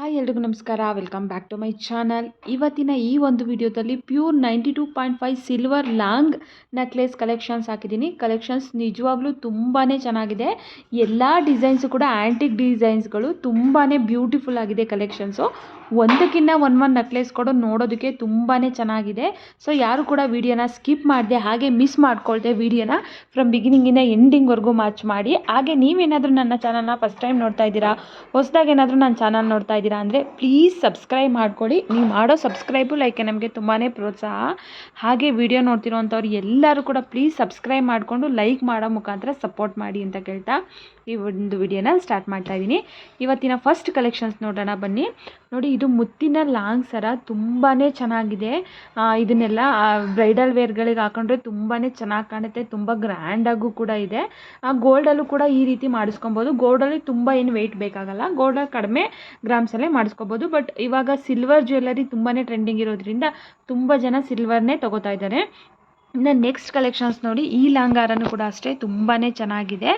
Hi ಎಲ್ರಿಗೂ ನಮಸ್ಕಾರ. Welcome back to my channel ಇವತ್ತಿನ ಈ ಒಂದು ವಿಡಿಯೋದಲ್ಲಿ pure ninety two point five silver long necklace collections ಹಾಕಿದ್ದೀನಿ. ಕಲೆಕ್ಷನ್ಸ್ ನಿಜವಾಗ್ಲೂ ತುಂಬಾ ಚೆನ್ನಾಗಿದೆ. ಎಲ್ಲ ಡಿಸೈನ್ಸು ಕೂಡ ಆ್ಯಂಟಿಕ್ ಡಿಸೈನ್ಸ್ಗಳು ತುಂಬಾ ಬ್ಯೂಟಿಫುಲ್ ಆಗಿದೆ ಕಲೆಕ್ಷನ್ಸು ಒಂದಕ್ಕಿಂತ ಒನ್ ಒನ್ ನೆಕ್ಲೆಸ್ ಕೂಡ ನೋಡೋದಕ್ಕೆ ತುಂಬಾ ಚೆನ್ನಾಗಿದೆ. ಸೊ ಯಾರು ಕೂಡ ವಿಡಿಯೋನ ಸ್ಕಿಪ್ ಮಾಡಿದೆ ಹಾಗೆ ಮಿಸ್ ಮಾಡ್ಕೊಳ್ದೆ ವಿಡಿಯೋನ ಫ್ರಮ್ ಬಿಗಿನಿಂಗಿಂದ ಎಂಡಿಂಗ್ವರೆಗೂ ಮ್ಯಾಚ್ ಮಾಡಿ. ಹಾಗೆ ನೀವೇನಾದರೂ ನನ್ನ ಚಾನಲ್ನ ಫಸ್ಟ್ ಟೈಮ್ ನೋಡ್ತಾ ಇದ್ದೀರಾ? ಹೊಸದಾಗೇನಾದರೂ ಏನಾದರೂ ನನ್ನ ಚಾನಲ್ ನೋಡ್ತಾ ಇದ್ದೀರಾ? ಅಂದರೆ ಪ್ಲೀಸ್ ಸಬ್ಸ್ಕ್ರೈಬ್ ಮಾಡ್ಕೊಳ್ಳಿ. ನೀವು ಮಾಡೋ ಸಬ್ಸ್ಕ್ರೈಬು ಲೈಕ್ ನಮಗೆ ತುಂಬಾ ಪ್ರೋತ್ಸಾಹ. ಹಾಗೆ ವಿಡಿಯೋ ನೋಡ್ತಿರೋವಂಥವ್ರು ಎಲ್ಲರೂ ಕೂಡ ಪ್ಲೀಸ್ ಸಬ್ಸ್ಕ್ರೈಬ್ ಮಾಡಿಕೊಂಡು ಲೈಕ್ ಮಾಡೋ ಮುಖಾಂತರ ಸಪೋರ್ಟ್ ಮಾಡಿ ಅಂತ ಕೇಳ್ತಾ ಈ ಒಂದು ವಿಡಿಯೋನ ಸ್ಟಾರ್ಟ್ ಮಾಡ್ತಾ ಇದ್ದೀನಿ. ಇವತ್ತಿನ ಫಸ್ಟ್ ಕಲೆಕ್ಷನ್ಸ್ ನೋಡೋಣ ಬನ್ನಿ. ನೋಡಿ, ಇದು ಮುತ್ತಿನ ಲಾಂಗ್ ಸರ ತುಂಬಾ ಚೆನ್ನಾಗಿದೆ. ಇದನ್ನೆಲ್ಲ ಬ್ರೈಡಲ್ ವೇರ್ಗಳಿಗೆ ಹಾಕೊಂಡ್ರೆ ತುಂಬಾ ಚೆನ್ನಾಗಿ ಕಾಣುತ್ತೆ. ತುಂಬ ಗ್ರ್ಯಾಂಡಾಗೂ ಕೂಡ ಇದೆ. ಗೋಲ್ಡಲ್ಲೂ ಕೂಡ ಈ ರೀತಿ ಮಾಡಿಸ್ಕೊಬೋದು. ಗೋಲ್ಡಲ್ಲಿ ತುಂಬ ಏನು ವೆಯ್ಟ್ ಬೇಕಾಗಲ್ಲ. ಗೋಲ್ಡಲ್ಲಿ ಕಡಿಮೆ ಗ್ರಾಮ್ಸಲ್ಲೇ ಮಾಡಿಸ್ಕೋಬೋದು. ಬಟ್ ಇವಾಗ ಸಿಲ್ವರ್ ಜ್ಯುವೆಲ್ಲರಿ ತುಂಬಾ ಟ್ರೆಂಡಿಂಗ್ ಇರೋದ್ರಿಂದ ತುಂಬ ಜನ ಸಿಲ್ವರ್ನೇ ತಗೋತಾ ಇದ್ದಾರೆ. ಇನ್ನು ನೆಕ್ಸ್ಟ್ ಕಲೆಕ್ಷನ್ಸ್ ನೋಡಿ ಈ ಲಂಗಾರನು ಕೂಡ ಅಷ್ಟೇ ತುಂಬಾ ಚೆನ್ನಾಗಿದೆ.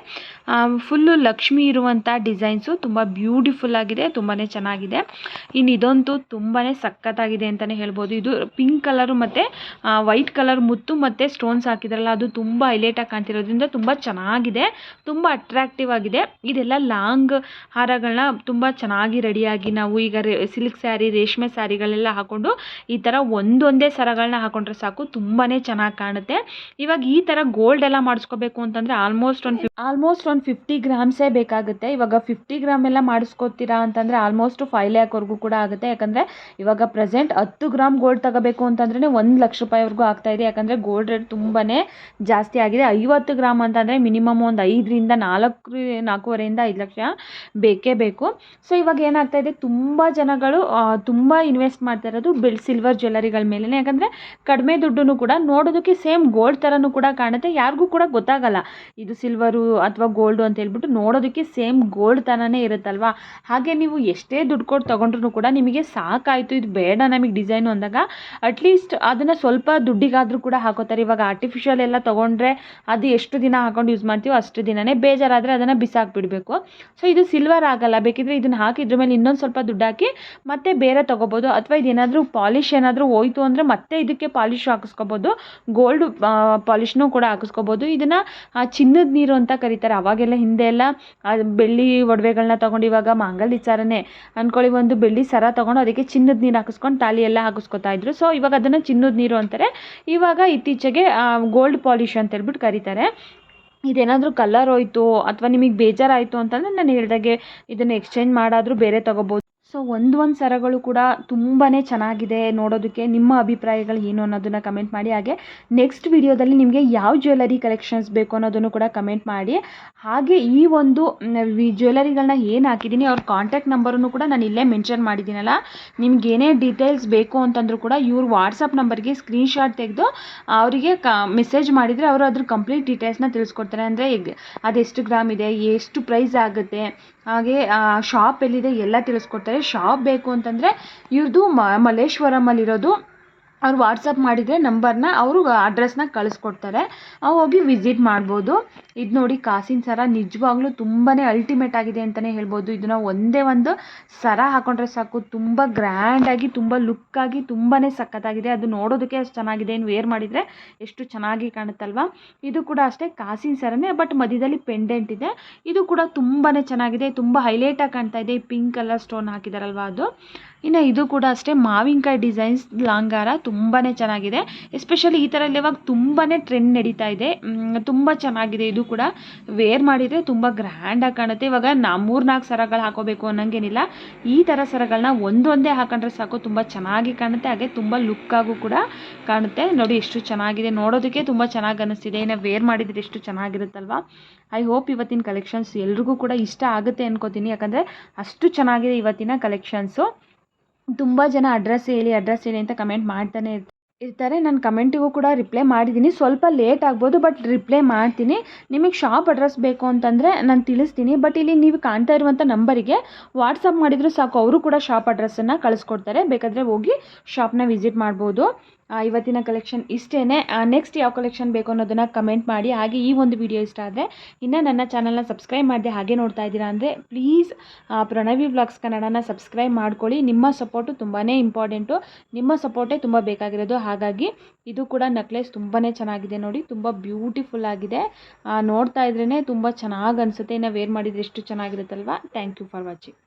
ಫುಲ್ಲು ಲಕ್ಷ್ಮಿ ಇರುವಂಥ ಡಿಸೈನ್ಸು ತುಂಬ ಬ್ಯೂಟಿಫುಲ್ ಆಗಿದೆ ತುಂಬಾ ಚೆನ್ನಾಗಿದೆ. ಇನ್ನು ಇದಂತೂ ತುಂಬಾ ಸಖತ್ತಾಗಿದೆ ಅಂತಲೇ ಹೇಳ್ಬೋದು. ಇದು ಪಿಂಕ್ ಕಲರು ಮತ್ತು ವೈಟ್ ಕಲರ್ ಮುತ್ತು ಮತ್ತು ಸ್ಟೋನ್ಸ್ ಹಾಕಿದ್ರಲ್ಲ, ಅದು ತುಂಬ ಹೈಲೈಟಾಗಿ ಕಾಣ್ತಿರೋದ್ರಿಂದ ತುಂಬ ಚೆನ್ನಾಗಿದೆ, ತುಂಬ ಅಟ್ರಾಕ್ಟಿವ್ ಆಗಿದೆ. ಇದೆಲ್ಲ ಲಾಂಗ್ ಹಾರಗಳನ್ನ ತುಂಬ ಚೆನ್ನಾಗಿ ರೆಡಿಯಾಗಿ ನಾವು ಈಗ ಸಿಲ್ಕ್ ಸ್ಯಾರಿ ರೇಷ್ಮೆ ಸ್ಯಾರಿಗಳೆಲ್ಲ ಹಾಕ್ಕೊಂಡು ಈ ಥರ ಒಂದೊಂದೇ ಸರಗಳನ್ನ ಹಾಕೊಂಡ್ರೆ ಸಾಕು ತುಂಬಾ ಚೆನ್ನಾಗಿ ಕಾಣುತ್ತೆ. ಇವಾಗ ಈ ತರ ಗೋಲ್ಡ್ ಎಲ್ಲ ಮಾಡಿಸ್ಕೋಬೇಕು ಅಂತಂದ್ರೆ ಆಲ್ಮೋಸ್ಟ್ ಒಂದು ಆಲ್ಮೋಸ್ಟ್ ಒಂದು ಫಿಫ್ಟಿ ಗ್ರಾಮ್ಸೇ ಬೇಕಾಗುತ್ತೆ. ಇವಾಗ ಫಿಫ್ಟಿ ಗ್ರಾಮ್ ಎಲ್ಲ ಮಾಡಿಸ್ಕೋತೀರಾ ಅಂತಂದ್ರೆ ಆಲ್ಮೋಸ್ಟ್ ಫೈವ್ ಲ್ಯಾಕ್ವರೆಗೂ ಕೂಡ ಆಗುತ್ತೆ. ಯಾಕಂದ್ರೆ ಇವಾಗ ಪ್ರೆಸೆಂಟ್ ಹತ್ತು ಗ್ರಾಮ್ ಗೋಲ್ಡ್ ತಗೋಬೇಕು ಅಂತಂದ್ರೆ ಒಂದ್ ಲಕ್ಷ ರೂಪಾಯಿವರೆಗೂ ಆಗ್ತಾ ಇದೆ. ಯಾಕಂದ್ರೆ ಗೋಲ್ಡ್ ರೇಟ್ ತುಂಬಾನೇ ಜಾಸ್ತಿ ಆಗಿದೆ. ಐವತ್ತು ಗ್ರಾಮ್ ಅಂತಂದ್ರೆ ಮಿನಿಮಮ್ ಒಂದು ಐದರಿಂದ ನಾಲ್ಕು, ನಾಲ್ಕೂವರೆಯಿಂದ ಐದು ಲಕ್ಷ ಬೇಕೇ ಬೇಕು. ಸೊ ಇವಾಗ ಏನಾಗ್ತಾ ಇದೆ? ತುಂಬಾ ಜನಗಳು ತುಂಬಾ ಇನ್ವೆಸ್ಟ್ ಮಾಡ್ತಾ ಇರೋದು ಬಿಲ್ ಸಿಲ್ವರ್ ಜ್ಯುವೆಲ್ಲರಿಗಳ ಮೇಲೆ ಯಾಕಂದ್ರೆ ಕಡಿಮೆ ದುಡ್ಡು ಕೂಡ ನೋಡೋದಕ್ಕೆ ಸೇಮ್ ಗೋಲ್ಡ್ ಥರನೂ ಕೂಡ ಕಾಣುತ್ತೆ. ಯಾರಿಗೂ ಕೂಡ ಗೊತ್ತಾಗಲ್ಲ. ಇದು ಸಿಲ್ವರು ಅಥವಾ ಗೋಲ್ಡು ಅಂತ ಹೇಳ್ಬಿಟ್ಟು ನೋಡೋದಕ್ಕೆ ಸೇಮ್ ಗೋಲ್ಡ್ ಥರನೇ ಇರುತ್ತಲ್ವಾ? ಹಾಗೆ ನೀವು ಎಷ್ಟೇ ದುಡ್ಡು ಕೊಟ್ಟು ತೊಗೊಂಡ್ರು ಕೂಡ ನಿಮಗೆ ಸಾಕಾಯಿತು. ಇದು ಬೇಡ ನಮಗೆ ಡಿಸೈನು ಅಂದಾಗ. ಅಟ್ಲೀಸ್ಟ್ ಅದನ್ನು ಸ್ವಲ್ಪ ದುಡ್ಡಿಗಾದರೂ ಕೂಡ ಹಾಕೋತಾರೆ. ಇವಾಗ ಆರ್ಟಿಫಿಷಿಯಲ್ ಎಲ್ಲ ತೊಗೊಂಡ್ರೆ ಅದು ಎಷ್ಟು ದಿನ ಹಾಕೊಂಡು ಯೂಸ್ ಮಾಡ್ತೀವೋ ಅಷ್ಟು ದಿನನೇ ಬೇಜಾರಾದರೆ ಅದನ್ನು ಬಿಸಾಕ್ಬಿಡಬೇಕು. ಸೊ ಇದು ಸಿಲ್ವರ್ ಆಗಲ್ಲ. ಬೇಕಿದ್ರೆ ಇದನ್ನು ಹಾಕಿ ಇದ್ರ ಮೇಲೆ ಇನ್ನೊಂದು ಸ್ವಲ್ಪ ದುಡ್ಡು ಹಾಕಿ ಮತ್ತೆ ಬೇರೆ ತೊಗೋಬೋದು. ಅಥವಾ ಇದೇನಾದರೂ ಪಾಲಿಶ್ ಏನಾದರೂ ಹೋಯ್ತು ಅಂದರೆ ಮತ್ತೆ ಇದಕ್ಕೆ ಪಾಲಿಶ್ ಹಾಕಿಸ್ಕೋಬೋದು. ಗೋಲ್ಡ್ ಪಾಲಿಶ್ನೂ ಕೂಡ ಹಾಕಿಸ್ಕೋಬೋದು. ಇದನ್ನು ಚಿನ್ನದ ನೀರು ಅಂತ ಕರೀತಾರೆ. ಅವಾಗೆಲ್ಲ ಹಿಂದೆ ಎಲ್ಲ ಬೆಳ್ಳಿ ಒಡವೆಗಳನ್ನ ತೊಗೊಂಡು ಇವಾಗ ಮಾಂಗಲ್ಯ ಸರನೇ ಅಂದ್ಕೊಳ್ಳಿ ಒಂದು ಬೆಳ್ಳಿ ಸರ ತೊಗೊಂಡು ಅದಕ್ಕೆ ಚಿನ್ನದ ನೀರು ಹಾಕಿಸ್ಕೊಂಡು ತಾಲಿ ಎಲ್ಲ ಹಾಕಿಸ್ಕೊತಾ ಇದ್ರು. ಸೊ ಇವಾಗ ಅದನ್ನು ಚಿನ್ನದ ನೀರು ಅಂತಾರೆ. ಇವಾಗ ಇತ್ತೀಚೆಗೆ ಗೋಲ್ಡ್ ಪಾಲಿಶ್ ಅಂತ ಹೇಳ್ಬಿಟ್ಟು ಕರೀತಾರೆ. ಇದೇನಾದರೂ ಕಲರ್ ಹೋಯ್ತು ಅಥವಾ ನಿಮಗೆ ಬೇಜಾರಾಯಿತು ಅಂತಂದರೆ ನಾನು ಹೇಳ್ದಾಗೆ ಇದನ್ನು ಎಕ್ಸ್ಚೇಂಜ್ ಮಾಡಾದರೂ ಬೇರೆ ತೊಗೋಬೋದು. ಸೊ ಒಂದು ಸರಗಳು ಕೂಡ ತುಂಬಾ ಚೆನ್ನಾಗಿದೆ ನೋಡೋದಕ್ಕೆ. ನಿಮ್ಮ ಅಭಿಪ್ರಾಯಗಳು ಏನು ಅನ್ನೋದನ್ನು ಕಮೆಂಟ್ ಮಾಡಿ. ಹಾಗೆ ನೆಕ್ಸ್ಟ್ ವಿಡಿಯೋದಲ್ಲಿ ನಿಮಗೆ ಯಾವ ಜ್ಯುವೆಲರಿ ಕಲೆಕ್ಷನ್ಸ್ ಬೇಕು ಅನ್ನೋದನ್ನು ಕೂಡ ಕಮೆಂಟ್ ಮಾಡಿ. ಹಾಗೆ ಈ ಒಂದು ಜ್ಯುವೆಲರಿಗಳನ್ನ ಏನು ಹಾಕಿದ್ದೀನಿ ಅವ್ರ ಕಾಂಟ್ಯಾಕ್ಟ್ ನಂಬರನ್ನು ಕೂಡ ನಾನು ಇಲ್ಲೇ ಮೆನ್ಷನ್ ಮಾಡಿದ್ದೀನಲ್ಲ ನಿಮ್ಗೆ ಏನೇ ಡೀಟೇಲ್ಸ್ ಬೇಕು ಅಂತಂದರೂ ಕೂಡ ಇವ್ರ ವಾಟ್ಸಪ್ ನಂಬರ್ಗೆ ಸ್ಕ್ರೀನ್ಶಾಟ್ ತೆಗೆದು ಅವರಿಗೆ ಕ ಮೆಸೇಜ್ ಮಾಡಿದರೆ ಅವರು ಅದ್ರ ಕಂಪ್ಲೀಟ್ ಡೀಟೇಲ್ಸ್ನ ತಿಳಿಸ್ಕೊಡ್ತಾರೆ. ಅಂದರೆ ಅದೆಷ್ಟು ಗ್ರಾಮ್ ಇದೆ, ಎಷ್ಟು ಪ್ರೈಸ್ ಆಗುತ್ತೆ, ಹಾಗೆ ಶಾಪ್ ಎಲ್ಲಿದೆ ಎಲ್ಲ ತಿಳಿಸ್ಕೊಡ್ತಾರೆ. ಶಾಪ್ ಬೇಕು ಅಂತಂದರೆ ಇವ್ರದ್ದು ಮಲ್ಲೇಶ್ವರಮಲ್ಲಿರೋದು ಅವ್ರು ವಾಟ್ಸಪ್ ಮಾಡಿದರೆ ನಂಬರ್ನ ಅವರು ಅಡ್ರೆಸ್ನ ಕಳಿಸ್ಕೊಡ್ತಾರೆ. ನಾವು ಹೋಗಿ ವಿಸಿಟ್ ಮಾಡ್ಬೋದು. ಇದು ನೋಡಿ ಕಾಸಿನ ಸರ ನಿಜವಾಗ್ಲೂ ತುಂಬಾ ಅಲ್ಟಿಮೇಟ್ ಆಗಿದೆ ಅಂತಲೇ ಹೇಳ್ಬೋದು. ಇದನ್ನ ಒಂದೇ ಒಂದು ಸರ ಹಾಕೊಂಡ್ರೆ ಸಾಕು. ತುಂಬ ಗ್ರ್ಯಾಂಡಾಗಿ ತುಂಬ ಲುಕ್ಕಾಗಿ ತುಂಬಾ ಸಖತ್ತಾಗಿದೆ. ಅದು ನೋಡೋದಕ್ಕೆ ಅಷ್ಟು ಚೆನ್ನಾಗಿದೆ. ಏನು ವೇರ್ ಮಾಡಿದರೆ ಎಷ್ಟು ಚೆನ್ನಾಗಿ ಕಾಣುತ್ತಲ್ವಾ? ಇದು ಕೂಡ ಅಷ್ಟೇ ಕಾಸಿನ ಸರನೇ ಬಟ್ ಮಧ್ಯದಲ್ಲಿ ಪೆಂಡೆಂಟ್ ಇದೆ. ಇದು ಕೂಡ ತುಂಬಾ ಚೆನ್ನಾಗಿದೆ. ತುಂಬ ಹೈಲೈಟಾಗಿ ಕಾಣ್ತಾ ಇದೆ. ಪಿಂಕ್ ಕಲರ್ ಸ್ಟೋನ್ ಹಾಕಿದಾರಲ್ವಾ ಅದು. ಇನ್ನು ಇದು ಕೂಡ ಅಷ್ಟೇ, ಮಾವಿನಕಾಯಿ ಡಿಸೈನ್ಸ್ ಲಾಂಗಾರ ತುಂಬಾ ಚೆನ್ನಾಗಿದೆ. ಎಸ್ಪೆಷಲಿ ಈ ಥರ ಇವಾಗ ತುಂಬಾ ಟ್ರೆಂಡ್ ನಡೀತಾ ಇದೆ. ತುಂಬ ಚೆನ್ನಾಗಿದೆ. ಇದು ಕೂಡ ವೇರ್ ಮಾಡಿದರೆ ತುಂಬ ಗ್ರ್ಯಾಂಡಾಗಿ ಕಾಣುತ್ತೆ. ಇವಾಗ ನಾ ಮೂರು ನಾಲ್ಕು ಸರಗಳು ಹಾಕೋಬೇಕು ಅನ್ನೋಂಗೇನಿಲ್ಲ. ಈ ಥರ ಸರಗಳನ್ನ ಒಂದೊಂದೇ ಹಾಕೊಂಡ್ರೆ ಸಾಕು, ತುಂಬ ಚೆನ್ನಾಗಿ ಕಾಣುತ್ತೆ. ಹಾಗೆ ತುಂಬ ಲುಕ್ಕಾಗೂ ಕೂಡ ಕಾಣುತ್ತೆ. ನೋಡಿ ಎಷ್ಟು ಚೆನ್ನಾಗಿದೆ. ನೋಡೋದಕ್ಕೆ ತುಂಬ ಚೆನ್ನಾಗಿ ಅನ್ನಿಸ್ತಿದೆ ಇನ್ನು ವೇರ್ ಮಾಡಿದರೆ ಎಷ್ಟು ಚೆನ್ನಾಗಿರುತ್ತಲ್ವಾ? ಐ ಹೋಪ್ ಇವತ್ತಿನ ಕಲೆಕ್ಷನ್ಸ್ ಎಲ್ರಿಗೂ ಕೂಡ ಇಷ್ಟ ಆಗುತ್ತೆ ಅನ್ಕೋತೀನಿ. ಯಾಕಂದರೆ ಅಷ್ಟು ಚೆನ್ನಾಗಿದೆ ಇವತ್ತಿನ ಕಲೆಕ್ಷನ್ಸು ತುಂಬ ಜನ ಅಡ್ರೆಸ್ ಹೇಳಿ ಅಡ್ರೆಸ್ ಹೇಳಿ ಅಂತ ಕಮೆಂಟ್ ಮಾಡ್ತಾನೆ ಇರ್ತಾರೆ. ನಾನು ಕಮೆಂಟಿಗೂ ಕೂಡ ರಿಪ್ಲೈ ಮಾಡಿದ್ದೀನಿ ಸ್ವಲ್ಪ ಲೇಟ್ ಆಗ್ಬೋದು ಬಟ್ ರಿಪ್ಲೈ ಮಾಡ್ತೀನಿ. ನಿಮಗೆ ಶಾಪ್ ಅಡ್ರೆಸ್ ಬೇಕು ಅಂತಂದರೆ ನಾನು ತಿಳಿಸ್ತೀನಿ. ಬಟ್ ಇಲ್ಲಿ ನೀವು ಕಾಣ್ತಾ ಇರುವಂಥ ನಂಬರಿಗೆ ವಾಟ್ಸಪ್ ಮಾಡಿದರೂ ಸಾಕು. ಅವರು ಕೂಡ ಶಾಪ್ ಅಡ್ರೆಸ್ಸನ್ನು ಕಳಿಸ್ಕೊಡ್ತಾರೆ. ಬೇಕಾದರೆ ಹೋಗಿ ಶಾಪ್ನ ವಿಸಿಟ್ ಮಾಡ್ಬೋದು. ಇವತ್ತಿನ ಕಲೆಕ್ಷನ್ ಇಷ್ಟೇ ನೆಕ್ಸ್ಟ್ ಯಾವ ಕಲೆಕ್ಷನ್ ಬೇಕು ಅನ್ನೋದನ್ನು ಕಮೆಂಟ್ ಮಾಡಿ. ಹಾಗೆ ಈ ಒಂದು ವಿಡಿಯೋ ಇಷ್ಟ ಆದರೆ ಇನ್ನು ನನ್ನ ಚಾನಲ್ನ ಸಬ್ಸ್ಕ್ರೈಬ್ ಮಾಡಿದೆ ಹಾಗೆ ನೋಡ್ತಾ ಇದ್ದೀರಾ ಅಂದರೆ ಪ್ಲೀಸ್ ಪ್ರಣವಿ ಬ್ಲಾಗ್ಸ್ ಕನ್ನಡನ ಸಬ್ಸ್ಕ್ರೈಬ್ ಮಾಡ್ಕೊಳ್ಳಿ. ನಿಮ್ಮ ಸಪೋರ್ಟು ತುಂಬಾ ಇಂಪಾರ್ಟೆಂಟು ನಿಮ್ಮ ಸಪೋರ್ಟೇ ತುಂಬ ಬೇಕಾಗಿರೋದು. ಹಾಗಾಗಿ ಇದು ಕೂಡ ನೆಕ್ಲೆಸ್ ತುಂಬಾ ಚೆನ್ನಾಗಿದೆ ನೋಡಿ. ತುಂಬ ಬ್ಯೂಟಿಫುಲ್ ಆಗಿದೆ. ನೋಡ್ತಾ ಇದ್ರೇ ತುಂಬ ಚೆನ್ನಾಗಿ ಅನಿಸುತ್ತೆ. ಇನ್ನು ವೇರ್ ಮಾಡಿದರೆ ಎಷ್ಟು ಚೆನ್ನಾಗಿರುತ್ತಲ್ವಾ? Thank you for watching